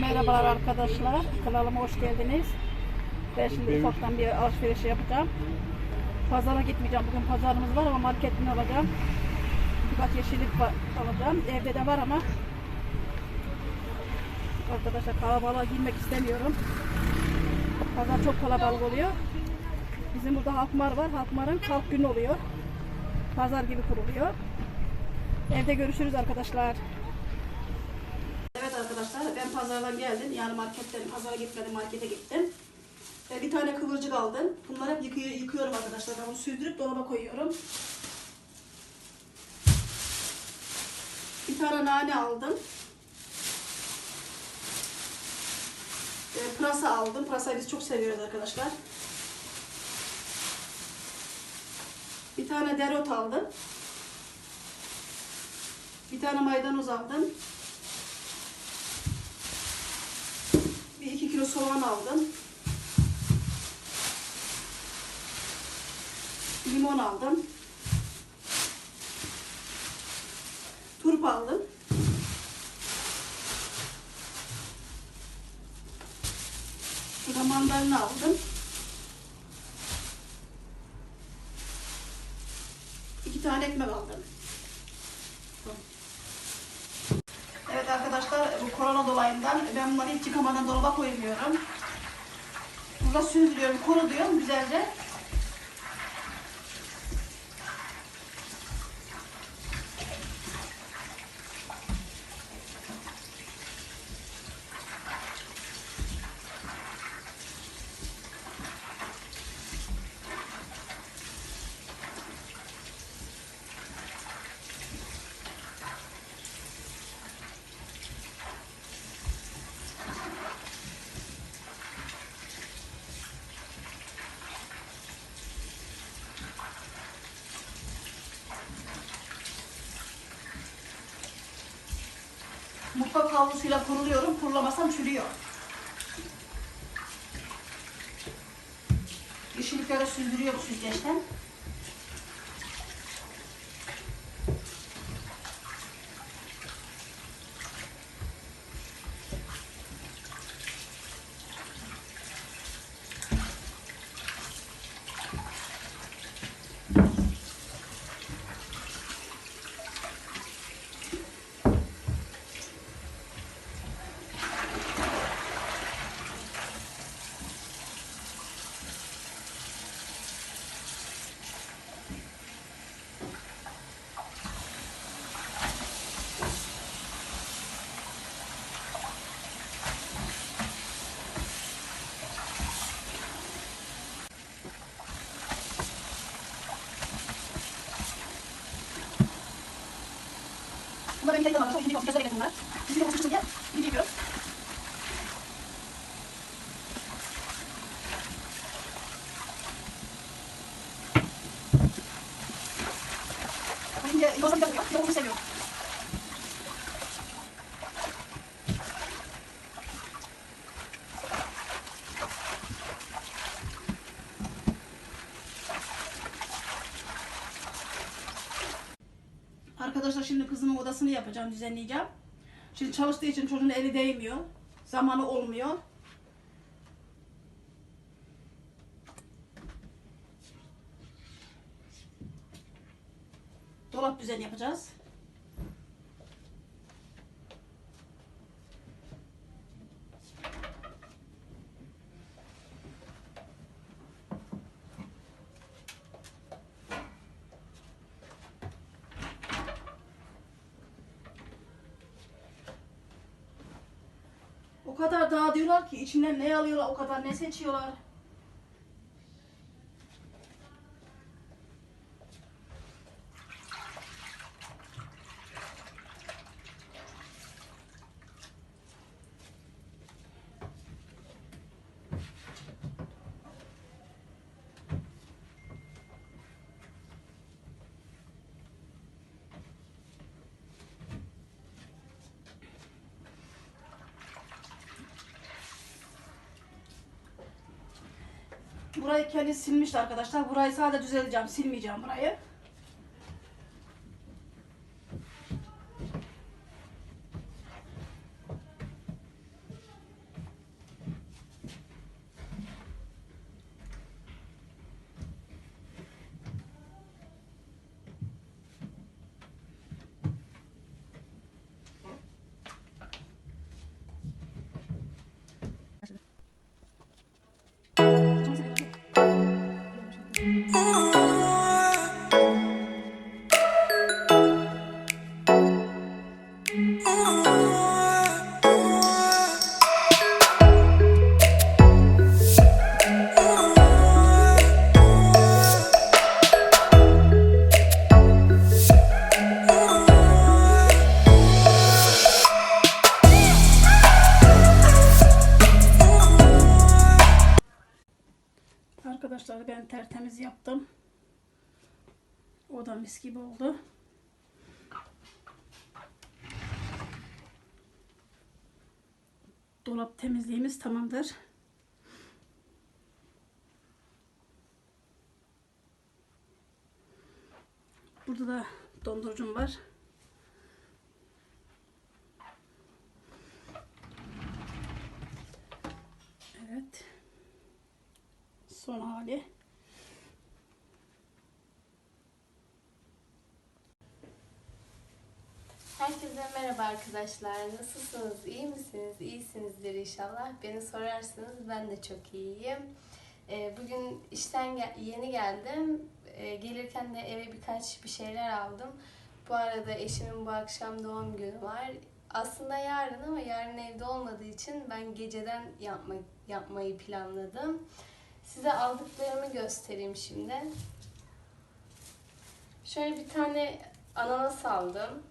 Merhabalar arkadaşlar. Kanalıma hoş geldiniz. Ben şimdi ufaktan bir alışveriş yapacağım. Pazara gitmeyeceğim. Bugün pazarımız var ama marketten alacağım. Birkaç yeşillik alacağım. Evde de var ama arkadaşlar kalabalığa girmek istemiyorum. Pazar çok kalabalık oluyor. Bizim burada Halkmar var. Halkmar'ın kalk günü oluyor. Pazar gibi kuruluyor. Evde görüşürüz arkadaşlar. Evet arkadaşlar ben pazardan geldim. Yani marketten pazara gitmedim markete gittim. Ve bir tane kıvırcık aldım. Bunları hep yıkıyor, yıkıyorum arkadaşlar. Ben bunu sürdürüp dolaba koyuyorum. Bir tane nane aldım. E, pırasa aldım. Pırasayı biz çok seviyoruz arkadaşlar. Bir tane dereot aldım. Bir tane maydanoz aldım. Bir iki kilo soğan aldım. Limon aldım. Turp aldım. Şurada mandalina aldım. İki tane ekmek aldım. Evet arkadaşlar bu dolayından ben bunları hiç yıkamadan dolaba koymuyorum. Burada süzdürüyorum, kuru diyorum güzelce. Mutfak havlusuyla kuruluyorum. Kurulamasam çürüyor. Yeşillikleri süzdürüyorum süzgeçten. 여기가 이거 많고 이게 어떻게 써야 되는 거야? 이게 무슨 소리야? 이게 그럼? 이제 이거 삼각이요? 이거 무슨 셈이요? Arkadaşlar şimdi kızımın odasını yapacağım, düzenleyeceğim. Şimdi çalıştığı için çocuğun eli değmiyor. Zamanı olmuyor. Dolap düzen yapacağız. O kadar dağıtıyorlar ki içinden ne alıyorlar, o kadar ne seçiyorlar. Burayı kendi silmişti arkadaşlar. Burayı sadece düzelteceğim. Silmeyeceğim burayı. Ooh. Da mis gibi oldu. Dolap temizliğimiz tamamdır. Burada da dondurucum var. Evet. Son hali. Herkese merhaba arkadaşlar. Nasılsınız? İyi misiniz? İyisinizdir inşallah. Beni sorarsanız ben de çok iyiyim. Ee, Bugün işten yeni geldim. Ee, Gelirken de eve birkaç bir şeyler aldım. Bu arada eşimin bu akşam doğum günü var. Aslında yarın ama yarın evde olmadığı için ben geceden yapma, yapmayı planladım. Size aldıklarımı göstereyim şimdi. Şöyle bir tane ananas aldım.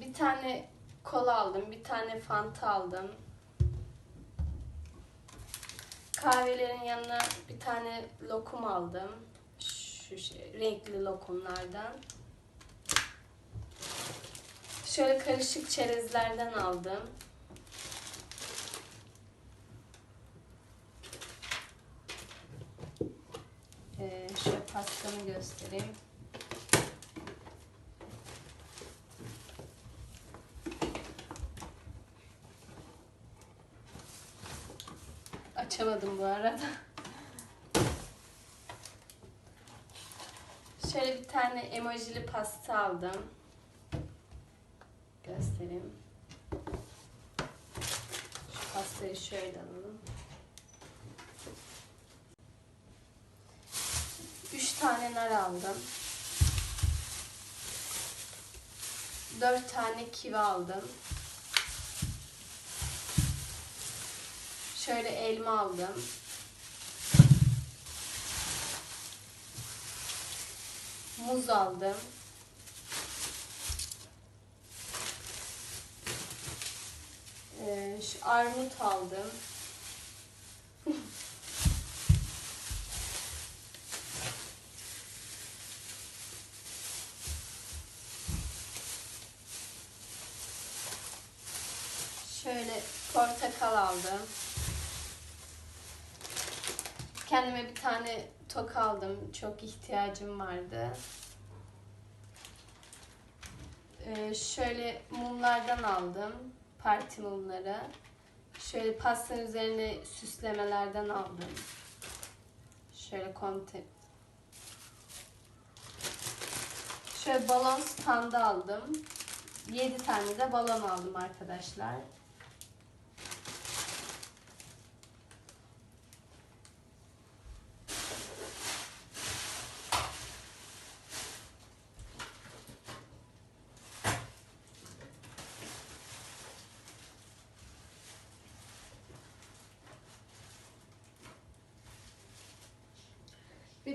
Bir tane kola aldım, bir tane fanta aldım. Kahvelerin yanına bir tane lokum aldım. Şu şey, renkli lokumlardan. Şöyle karışık çerezlerden aldım. Ee, şöyle pastamı göstereyim. Açamadım bu arada. Şöyle bir tane emojili pasta aldım. Göstereyim. Şu pastayı şöyle alalım. Üç tane nar aldım. Dört tane kivi aldım. Şöyle elma aldım. Muz aldım. Ee, şu armut aldım. Şöyle portakal aldım. Kendime bir tane tok aldım. Çok ihtiyacım vardı. Ee, şöyle mumlardan aldım. Parti mumları. Şöyle pastanın üzerine süslemelerden aldım. Şöyle konte. Şöyle balon standı aldım. 7 tane de balon aldım arkadaşlar.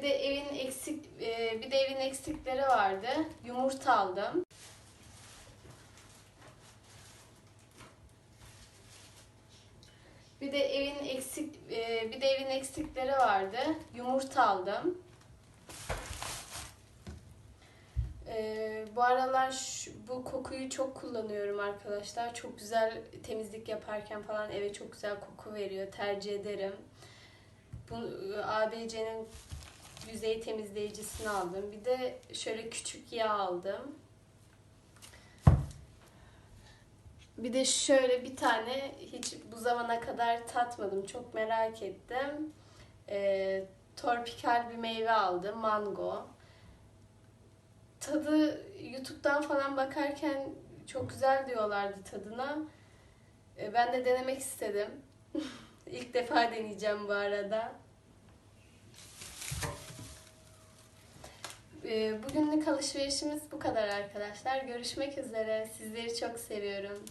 Bir de evin eksik e, bir de evin eksikleri vardı. Yumurta aldım. Bir de evin eksik e, bir de evin eksikleri vardı. Yumurta aldım. E, bu aralar şu- bu kokuyu çok kullanıyorum arkadaşlar. Çok güzel temizlik yaparken falan eve çok güzel koku veriyor. Tercih ederim. Bu e, ABC'nin yüzey temizleyicisini aldım. Bir de şöyle küçük yağ aldım. Bir de şöyle bir tane hiç bu zamana kadar tatmadım. Çok merak ettim. Ee, torpikal bir meyve aldım. Mango. Tadı YouTube'dan falan bakarken çok güzel diyorlardı tadına. Ee, ben de denemek istedim. İlk defa deneyeceğim bu arada. Bugünlük alışverişimiz bu kadar arkadaşlar. Görüşmek üzere. Sizleri çok seviyorum.